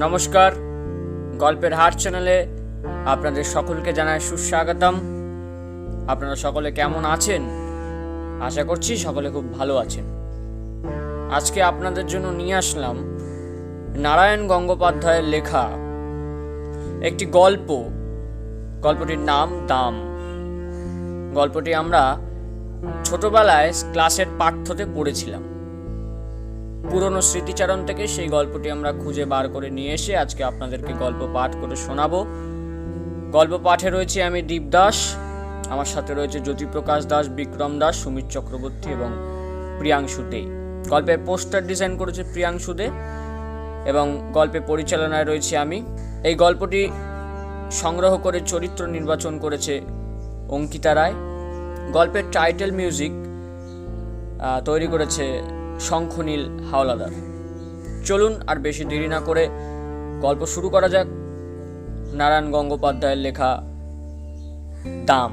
নমস্কার। গল্পের হাট চ্যানেলে আপনাদের সকলকে জানায় সুস্বাগতম। আপনারা সকলে কেমন আছেন? আশা করছি সকলে খুব ভালো আছেন। আজকে আপনাদের জন্য নিয়ে আসলাম নারায়ণ গঙ্গোপাধ্যায়ের লেখা একটি গল্প। গল্পটির নাম দাম। গল্পটি আমরা ছোটবেলায় ক্লাসের পাঠ্যতে পড়েছিলাম। পুরনো স্মৃতিচারণ থেকে সেই গল্পটি আমরা খুঁজে বার করে নিয়ে এসে আজকে আপনাদেরকে গল্প পাঠ করে শোনাবো। গল্প পাঠে রয়েছে আমি দীপ দাস, আমার সাথে রয়েছে জ্যোতিপ্রকাশ দাস, বিক্রম দাস, সুমিত চক্রবর্তী এবং প্রিয়াংশু দে। গল্পের পোস্টার ডিজাইন করেছে প্রিয়াংশু দে এবং গল্পে পরিচালনায় রয়েছে আমি। এই গল্পটি সংগ্রহ করে চরিত্র নির্বাচন করেছে অঙ্কিতা রায়। গল্পের টাইটেল মিউজিক তৈরি করেছে শঙ্খনীল হাওলাদার। চলুন আর বেশি দেরি না করে গল্প শুরু করা যাক। নারায়ণ গঙ্গোপাধ্যায়ের লেখা দাম।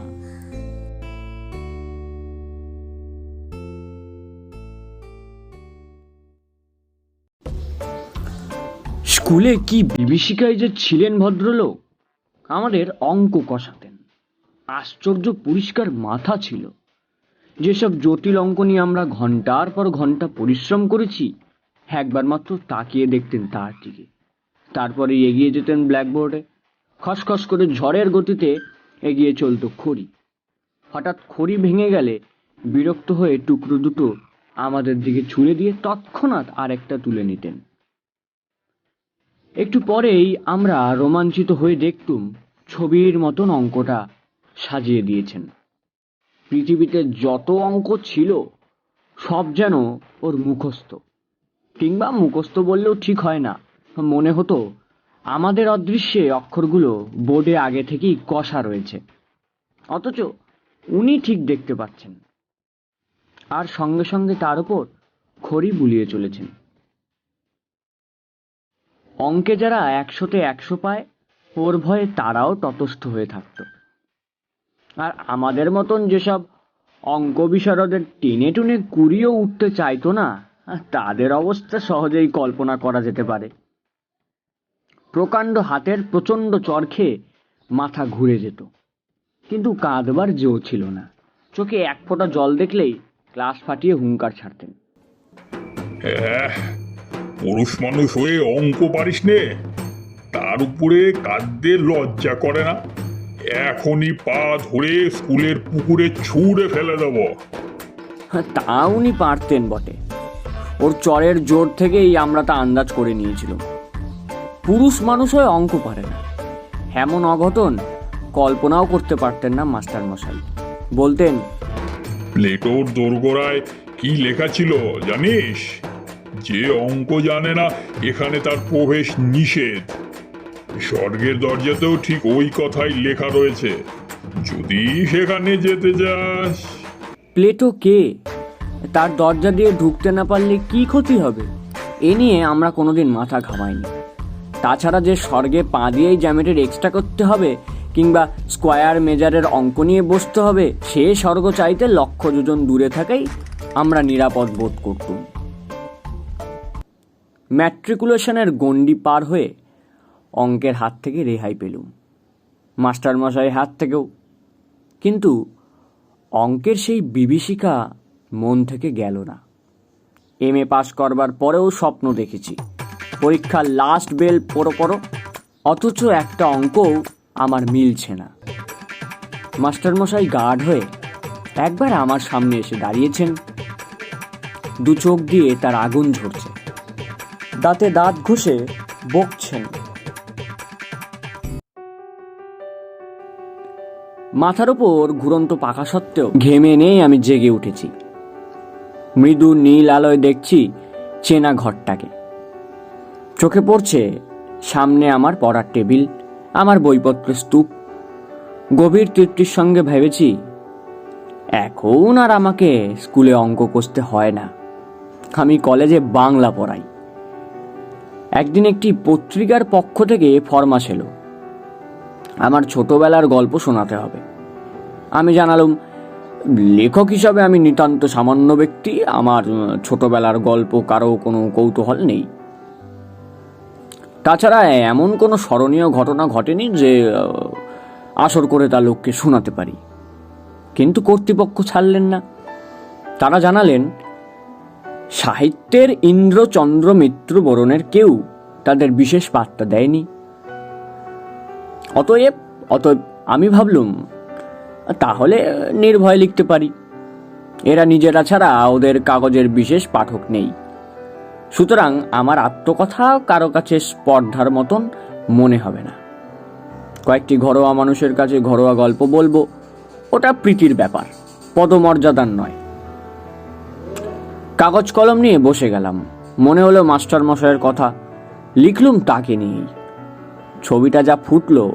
স্কুলে কি বিভীষিকায় যে ছিলেন ভদ্রলোক, আমাদের অঙ্ক কষাতেন। আশ্চর্য পরিষ্কার মাথা ছিল। যেসব জটিল অঙ্ক নিয়ে আমরা ঘণ্টার পর ঘণ্টা পরিশ্রম করেছি, একবার মাত্র তাকিয়ে দেখতেন তার দিকে। তারপরে এগিয়ে যেতেন ব্ল্যাকবোর্ডে খসখস করে ঝড়ের গতিতে এগিয়ে চলত খড়ি। হঠাৎ খড়ি ভেঙে গেলে বিরক্ত হয়ে টুকরো দুটো আমাদের দিকে ছুঁড়ে দিয়ে তৎক্ষণাৎ আরেকটা তুলে নিতেন। একটু পরেই আমরা রোমাঞ্চিত হয়ে দেখতুম ছবির মতন অঙ্কটা সাজিয়ে দিয়েছেন। পৃথিবীতে যত অঙ্ক ছিল, সব যেন ওর মুখস্থ। কিংবা মুখস্থ বললেও ঠিক হয় না। মনে হতো, আমাদের অদৃশ্যে অক্ষরগুলো বোর্ডে আগে থেকেই কষা রয়েছে। অথচ উনি ঠিক দেখতে পাচ্ছেন। আর সঙ্গে সঙ্গে তার উপর খড়ি বুলিয়ে চলেছেন। অঙ্কে যারা একশোতে একশো পায়, ওর ভয়ে তারাও ততস্থ হয়ে থাকতো। আর আমাদের মতন যেসব অঙ্ক বিশারদের টেনে টুনে কুড়িয়েও উঠতে চাইতো না তাদের অবস্থা সহজেই কল্পনা করা যেতে পারে। প্রকাণ্ড হাতের প্রচণ্ড চর খেয়ে মাথা ঘুরে যেত। কিন্তু কাঁদবার জো ছিল না। চোখে এক ফোঁটা জল দেখলেই ক্লাস ফাটিয়ে হুঙ্কার ছাড়তেন। পুরুষ মানুষ হয়ে অঙ্ক পারিস নে, তার উপরে কাঁদতে লজ্জা করে না? এখনই পা ধরে স্কুলের পুকুরে ছুঁড়ে ফেলে দেবো। হ্যাঁ, তা উনি পারতেন বটে। ওর চরের জোর থেকেই আমরা তা আন্দাজ করে নিয়েছিলাম পুরুষ মানুষ হয়ে অঙ্ক পারে না। এমন অঘটন কল্পনাও করতে পারতেন না মাস্টার মশাই বলতেন প্লেটোর দোরগোড়ায় কি লেখা ছিল জানিস? যে অঙ্ক জানে না এখানে তার প্রবেশ নিষেধ। স্বর্গের দরজাতেও ঠিক ওই কথাই লেখা রয়েছে। যদি সেখানে যেতে যাস প্লেটো কে? তার দরজা দিয়ে ঢুকতে না পারলে কি ক্ষতি হবে? এ নিয়ে আমরা কোনোদিন মাথা ঘামাইনি। তাছাড়া যে স্বর্গে পা দিয়েই জ্যামিতির এক্সট্রা করতে হবে, কিংবা স্কোয়ার মেজারের অঙ্ক নিয়ে বসতে হবে, সে স্বর্গ চাইতে লক্ষ যোজন দূরে থাকাই আমরা নিরাপদ বোধ করতুম। ম্যাট্রিকুলেশনের গণ্ডি পার হয়ে অঙ্কের হাত থেকে রেহাই পেলুম। মাস্টারমশাইয়ের হাত থেকেও। কিন্তু অঙ্কের সেই বিভীষিকা মন থেকে গেল না। এম এ পাশ করবার পরেও স্বপ্ন দেখেছি। পরীক্ষার লাস্ট বেল পড়ো পড়ো, অথচ একটা অঙ্কও আমার মিলছে না। মাস্টারমশাই গার্ড হয়ে একবার আমার সামনে এসে দাঁড়িয়েছেন। দু চোখ দিয়ে তার আগুন ঝরছে। দাঁতে দাঁত ঘষে বকছেন। মাথার ওপর ঘুরন্ত পাকা সত্ত্বেও ঘেমে নেই আমি জেগে উঠেছি। মৃদু নীল আলোয় দেখছি চেনা ঘরটাকে। চোখে পড়ছে সামনে আমার পড়ার টেবিল, আমার বইপত্র স্তূপ। গভীর তৃপ্তির সঙ্গে ভেবেছি, এখন আর আমাকে স্কুলে অঙ্ক কষতে হয় না। আমি কলেজে বাংলা পড়াই। একদিন একটি পত্রিকার পক্ষ থেকে ফরমাস এলো। আমার ছোটবেলার গল্প শোনাতে হবে। আমি জানালুম, লেখক হিসাবে আমি নিতান্ত সামান্য ব্যক্তি, আমার ছোটবেলার গল্প কারও কোনো কৌতূহল নেই। তাছাড়া এমন কোনো স্মরণীয় ঘটনা ঘটেনি যে আসর করে তা লোককে শোনাতে পারি। কিন্তু কর্তৃপক্ষ ছাড়লেন না। তারা জানালেন, সাহিত্যের ইন্দ্রচন্দ্র মিত্র বরণের কেউ তাদের বিশেষ পাত্তা দেয়নি। অতএব অতএব আমি ভাবলুম তাহলে নির্ভয় লিখতে পারি। এরা নিজেরা ছাড়া ওদের কাগজের বিশেষ পাঠক নেই। সুতরাং আমার আত্মকথা কারও কাছে স্পর্ধার মতন মনে হবে না। কয়েকটি ঘরোয়া মানুষের কাছে ঘরোয়া গল্প বলব। ওটা প্রীতির ব্যাপার, পদমর্যাদার নয়। কাগজ কলম নিয়ে বসে গেলাম। মনে হলো মাস্টার মশাইয়ের কথা। লিখলুম তাকে নিয়েই। ছবিটা যা ফুটলো,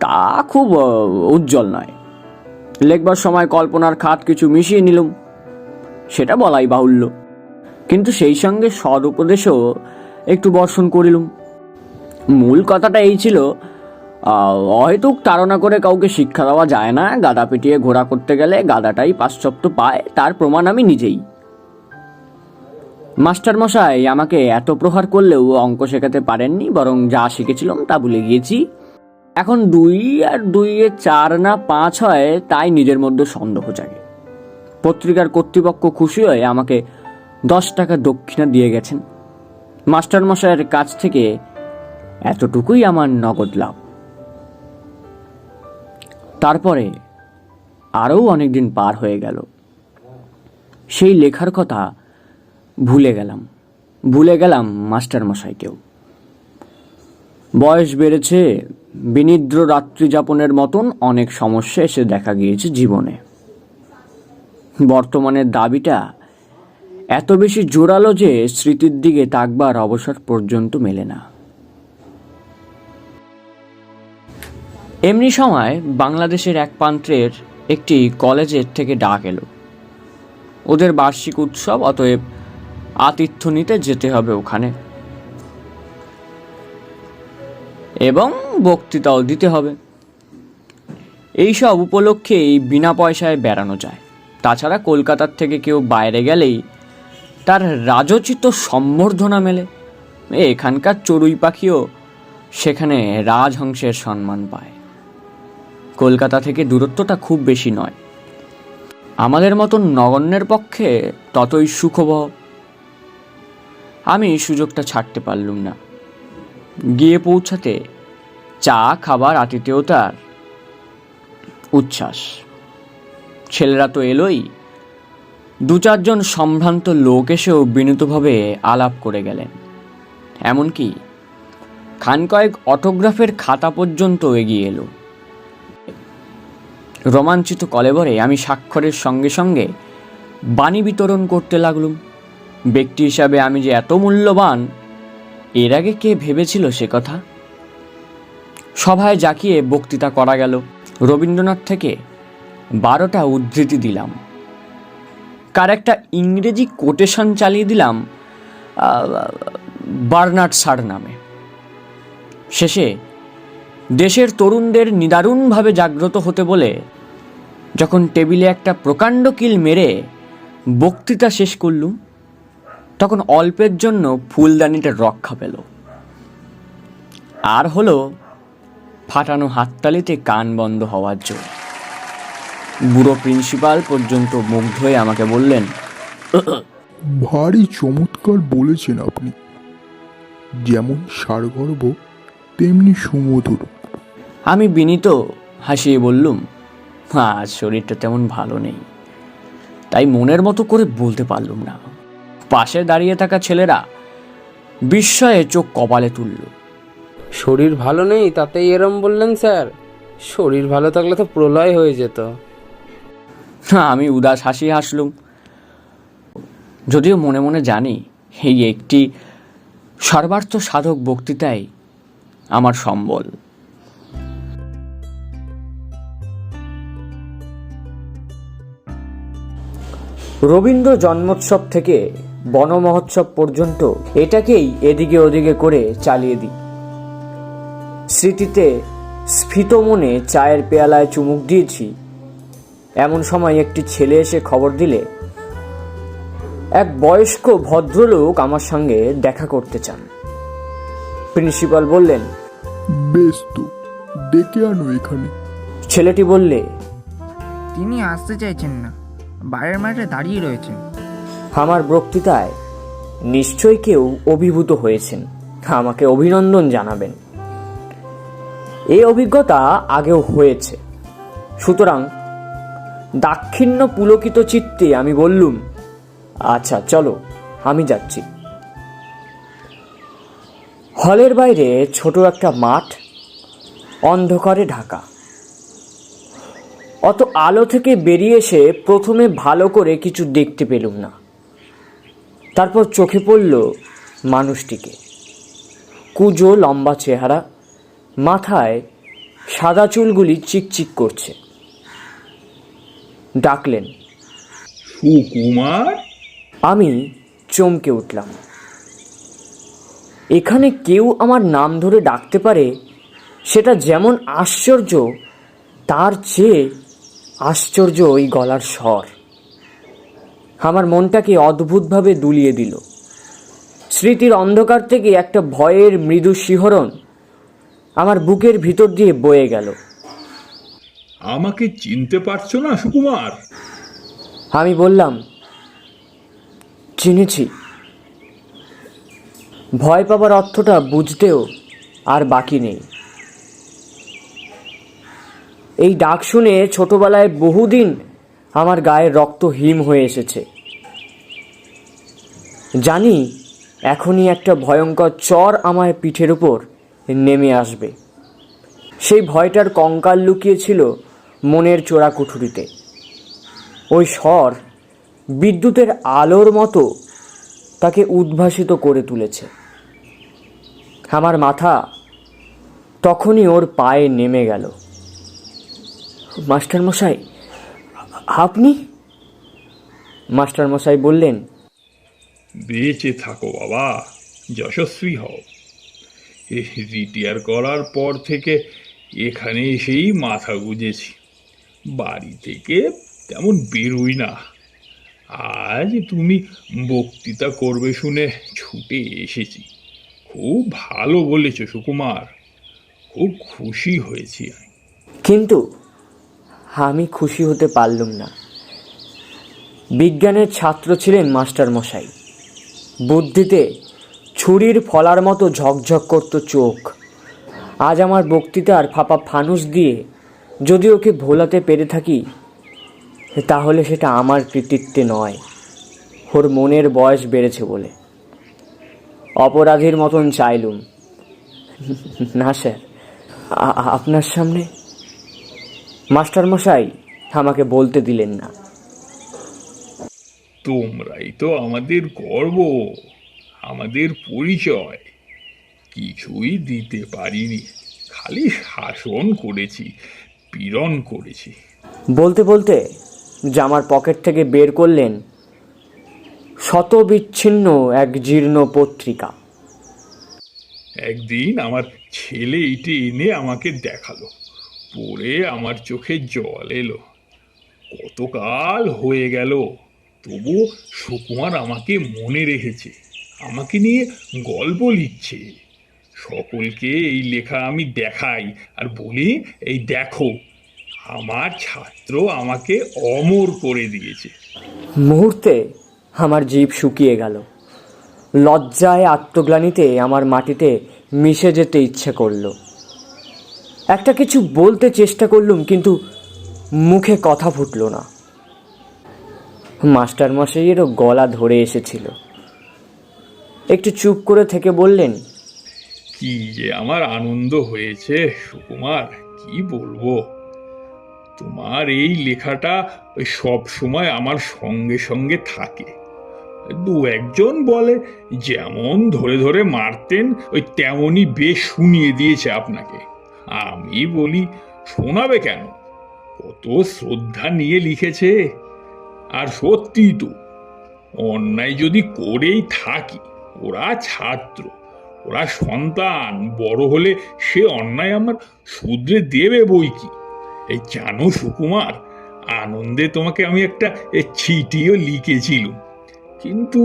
তা খুব উজ্জ্বল নয়। লেখবার সময় কল্পনার খাত কিছু মিশিয়ে নিলুম। সেটা বলাই বাহুল্য। কিন্তু সেই সঙ্গে সদ উপদেশও একটু বর্ষণ করিলুম। মূল কথাটা এই ছিল অহেতুক তাড়না করে কাউকে শিক্ষা দেওয়া যায় না। গাদা পিটিয়ে ঘোরা করতে গেলে গাদাটাই পাশ্চাত্য পায়, তার প্রমাণ আমি নিজেই। মাস্টার মশাই, আমাকে এত প্রহার করলেও অঙ্ক শেখাতে পারেননি, বরং যা শিখেছিলাম তা ভুলে গিয়েছি। এখন দুই আর দুইয়ে চার না পাঁচ হয়, তাই নিজের মধ্যে সন্দেহ জাগে। পত্রিকার কর্তৃপক্ষ খুশি হয়ে আমাকে দশ টাকা দক্ষিণা দিয়ে গেছেন। মাস্টার মশাইয়ের কাছ থেকে এতটুকুই আমার নগদ লাভ। তারপরে আরও অনেকদিন পার হয়ে গেল। সেই লেখার কথা ভুলে গেলাম। ভুলে গেলাম মাস্টার মশাইকেও বয়স বেড়েছে, বিনিদ্র রাত্রি যাপনের মতন অনেক সমস্যা এসে দেখা গিয়েছে জীবনে। বর্তমানের দাবিটা এত বেশি জোরালো যে স্মৃতির দিকে তাকবার অবসর পর্যন্ত মেলে না। এমনি সময় বাংলাদেশের এক প্রান্তের একটি কলেজের থেকে ডাক এলো। ওদের বার্ষিক উৎসব, অতএব আতিথ্য নিতে যেতে হবে ওখানে। এবং বক্তৃতাও দিতে হবে। এইসব উপলক্ষেই বিনা পয়সায় বেড়ানো যায়। তাছাড়া কলকাতার থেকে কেউ বাইরে গেলেই তার রাজোচিত সম্বর্ধনা মেলে। এখানকার চড়ুই পাখিও সেখানে রাজহংসের সম্মান পায়। কলকাতা থেকে দূরত্বটা খুব বেশি নয়। আমাদের মতন নগণ্যের পক্ষে ততই সুখবহ। আমি সুযোগটা ছাড়তে পারলুম না। গিয়ে পৌঁছাতে চা খাবার আতিথেয়তার উচ্ছ্বাস। ছেলেরা তো এলোই। দু চারজন সম্ভ্রান্ত লোক এসেও বিনীতভাবে আলাপ করে গেলেন। এমনকি খান কয়েক অটোগ্রাফের খাতা পর্যন্ত এগিয়ে এলো। রোমাঞ্চিত কলেবরে আমি স্বাক্ষরের সঙ্গে সঙ্গে বাণী বিতরণ করতে লাগলুম। ব্যক্তি হিসাবে আমি যে এত মূল্যবান এর আগে কে ভেবেছিল সে কথা? সভায় জাকিয়ে বক্তৃতা করা গেল। রবীন্দ্রনাথ থেকে বারোটা উদ্ধৃতি দিলাম। কার একটা ইংরেজি কোটেশন চালিয়ে দিলাম বার্নার্ড সার নামে। শেষে দেশের তরুণদের নিদারুণভাবে জাগ্রত হতে বলে যখন টেবিলে একটা প্রকাণ্ড কিল মেরে বক্তৃতা শেষ করলুম তখন অল্পের জন্য ফুলদানিটা রক্ষা পেল। আর হলো ফাটানো হাততালিতে কান বন্ধ হওয়ার জন্য। বুড়ো প্রিন্সিপাল পর্যন্ত মুগ্ধ হয়ে আমাকে বললেন ভারী চমৎকার বলেছেন আপনি। যেমন সারগর্ভ তেমনি সুমধুর। আমি বিনীত হাসিয়ে বললুম আজ শরীরটা তেমন ভালো নেই। তাই মনের মতো করে বলতে পারলুম না। পাশে দাঁড়িয়ে থাকা ছেলেরা বিস্ময়ে চোখ কপালে তুলল। শরীর ভালো নেই তাতেই এরম বললেন স্যার। শরীর ভালো থাকলে তো প্রলয় হয়ে যেত। আমি উদাস হাসি হাসলুম। যদিও মনে মনে জানি এই একটি সর্বার্থ সাধক বক্তৃতাই আমার সম্বল। রবীন্দ্র জন্মোৎসব থেকে বনমহোৎসব পর্যন্ত এটাকেই এদিকে ওদিকে করে চালিয়ে দিই। স্মৃতিতে স্ফীত মনে চায়ের পেয়ালায় চুমুক দিয়েছি। এমন সময় একটি ছেলে এসে খবর দিলে এক বয়স্ক ভদ্রলোক আমার সঙ্গে দেখা করতে চান। প্রিন্সিপাল বললেন বেশ তো ডেকে আনো এখানে। ছেলেটি বললে তিনি আসতে চাইছেন না বাইরের মাঠে দাঁড়িয়ে রয়েছেন। আমার বক্তৃতায় নিশ্চয়ই কেউ অভিভূত হয়েছেন। আমাকে অভিনন্দন জানাবেন। এই অভিজ্ঞতা আগেও হয়েছে। সুতরাং দাক্ষিণ্য পুলকিত চিত্তে আমি বললুম আচ্ছা চলো, আমি যাচ্ছি। হলের বাইরে ছোট একটা মাঠ, অন্ধকারে ঢাকা। অত আলো থেকে বেরিয়ে এসে প্রথমে ভালো করে কিছু দেখতে পেলুম না। তারপর চোখে পড়ল মানুষটিকে। কুজো লম্বা চেহারা মাথায় সাদা চুলগুলি চিকচিক করছে। ডাকলেন সুকুমার? আমি চমকে উঠলাম। এখানে কেউ আমার নাম ধরে ডাকতে পারে সেটা যেমন আশ্চর্য তার চেয়ে আশ্চর্য ওই গলার স্বর। আমার মনটাকে অদ্ভুতভাবে দুলিয়ে দিল। স্মৃতির অন্ধকার থেকে একটা ভয়ের মৃদু শিহরণ আমার বুকের ভিতর দিয়ে বয়ে গেল। আমাকে চিনতে পারছ না সুকুমার? আমি বললাম চিনেছি। ভয় পাবার অর্থটা বুঝতেও আর বাকি নেই। এই ডাক শুনে ছোটবেলায় বহুদিন আমার গায়ের রক্ত হিম হয়ে এসেছে। জানি এখনই একটা ভয়ঙ্কর চর আমায় পিঠের উপর নেমে আসবে। সেই ভয়টার কঙ্কাল লুকিয়েছিল মনের চোরা কুঠুরিতে। ওই স্বর বিদ্যুতের আলোর মতো তাকে উদ্ভাসিত করে তুলেছে। আমার মাথা তখনই ওর পায়ে নেমে গেল। মাস্টারমশাই, আপনি? মাস্টারমশাই বললেন বেঁচে থাকো, বাবা। যশস্বী হও। রিটায়ার করার পর থেকে এখানে এসেই মাথা গুজেছি। বাড়ি থেকে তেমন বেরোই না। আজ তুমি বক্তৃতা করবে শুনে ছুটে এসেছি। খুব ভালো বলেছ, সুকুমার। খুব খুশি হয়েছি আমি। কিন্তু আমি খুশি হতে পারলুম না। বিজ্ঞানের ছাত্র ছিলেন মাস্টারমশাই। বুদ্ধিতে ছুরির ফলার মতো ঝকঝক করতো চোখ। আজ আমার বক্তৃতার ফাঁপা ফানুস দিয়ে যদি ওকে ভোলাতে পেরে থাকি, তাহলে সেটা আমার কৃতিত্বে নয়। ওর মনের বয়স বেড়েছে বলে। অপরাধীর মতন চাইলুম। না, স্যার। আপনার সামনে মাস্টারমশাই আমাকে বলতে দিলেন না। তোমরাই তো আমাদের গর্ব আমাদের পরিচয়। কিছুই দিতে পারিনি। খালি শাসন করেছি পীড়ন করেছি। বলতে বলতে জামার পকেট থেকে বের করলেন শত বিচ্ছিন্ন এক জীর্ণ পত্রিকা। একদিন আমার ছেলে এটি এনে আমাকে দেখাল। পড়ে আমার চোখে জল এলো। কতকাল হয়ে গেল তবু সুকুমার আমাকে মনে রেখেছে, আমাকে নিয়ে গল্প লিখছে। সকলকে এই লেখা আমি দেখাই, আর বলি, এই দেখো, আমার ছাত্র আমাকে অমর করে দিয়েছে। মুহূর্তে আমার জীব শুকিয়ে গেল। লজ্জায় আত্মগ্লানিতে আমার মাটিতে মিশে যেতে ইচ্ছে করল। একটা কিছু বলতে চেষ্টা করলুম, কিন্তু মুখে কথা ফুটলো না। মাস্টারমশাইয়েরও গলা ধরে এসেছিল। একটু চুপ করে থেকে বললেন, কি যে আমার আনন্দ হয়েছে, সুকুমার, কি বলব? তোমার এই লেখাটা ওই সব সময় আমার সঙ্গে সঙ্গে থাকে। দু একজন বলে, যেমন ধরে ধরে মারতেন, ওই তেমনই বেশ শুনিয়ে দিয়েছে আপনাকে। আমি বলি, শোনাবে কেন? কত শ্রদ্ধা নিয়ে লিখেছে। আর সত্যি তো। অন্যায় যদি করেই থাকি, ওরা ছাত্র, ওরা সন্তান, বড় হলে সে অন্যায় আমার শুধরে দেবে বই কি? এই জানো সুকুমার, আনন্দে তোমাকে আমি একটা চিঠিও লিখেছিলুম। কিন্তু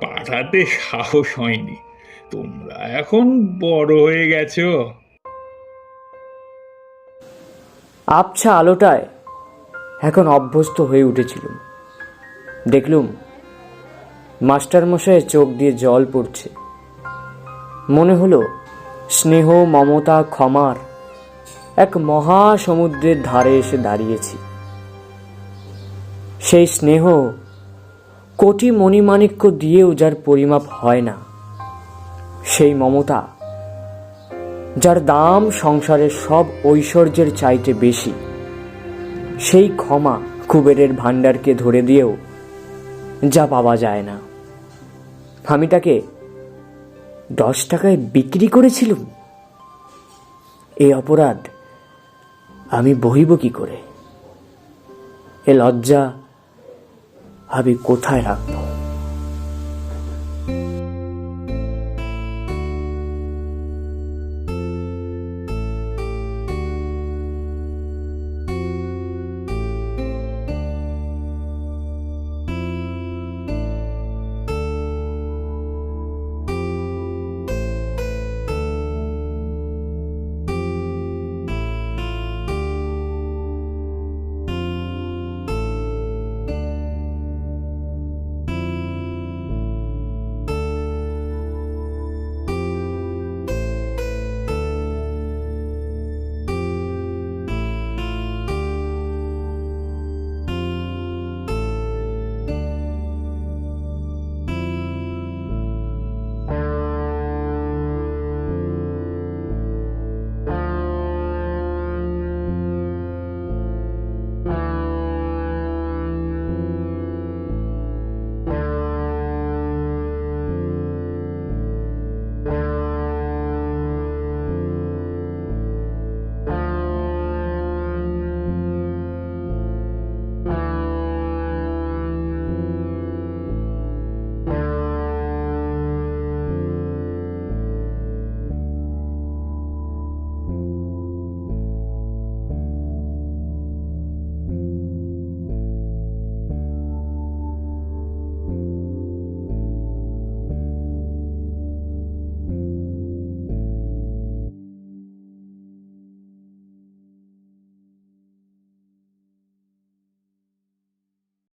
পাঠাতে সাহস হয়নি। তোমরা এখন বড় হয়ে গেছো। আবছা আলোটায় এখন অভ্যস্ত হয়ে উঠেছিলুম। দেখলুম মাস্টারমশাইয়ের চোখ দিয়ে জল পড়ছে। মনে হলো, স্নেহ, মমতা, ক্ষমার এক মহা সমুদ্রের ধারে এসে দাঁড়িয়েছি। সেই স্নেহ কোটি মণিমাণিক্য দিয়েও যার পরিমাপ হয় না, সেই মমতা যার দাম সংসারের সব ঐশ্বর্যের চাইতে বেশি। সেই ক্ষমা কুবেরের ভাণ্ডারকে ধরে দিয়েও যা পাওয়া যায় না। আমি তাকে দশ টাকায় বিক্রি করেছিলুম। এই অপরাধ আমি বহিব কি করে? এ লজ্জা আমি কোথায় রাখব?